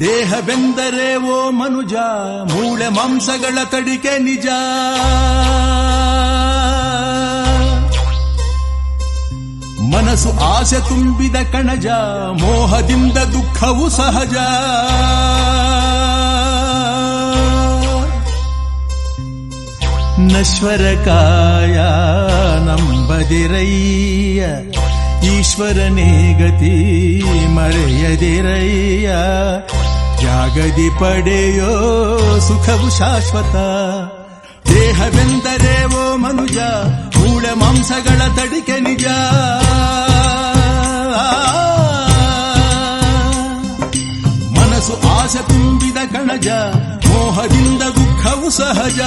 ದೇಹವೆಂದರೆ ಓ ಮನುಜ, ಮೂಳೆ ಮಾಂಸಗಳ ತಡಿಕೆ ನಿಜ. ಮನಸ್ಸು ಆಸೆ ತುಂಬಿದ ಕಣಜ, ಮೋಹದಿಂದ ದುಃಖವು ಸಹಜ. ನಶ್ವರ ಕಾಯ ನಂಬದಿರಯ್ಯ, ಈಶ್ವರನೇ ಗತಿ. ಮರೆಯದಿರಯ್ಯ ಜಾಗದಿ ಪಡೆಯೋ ಸುಖವು ಶಾಶ್ವತ. ದೇಹವೆಂದರೆ ಓ ಮನುಜ, ಮೂಳೆ ಮಾಂಸಗಳ ತಡಿಕೆ ನಿಜ. ಮನಸ್ಸು ಆಸೆ ತುಂಬಿದ ಕಣಜ, ಮೋಹದಿಂದ ದುಃಖವು ಸಹಜ.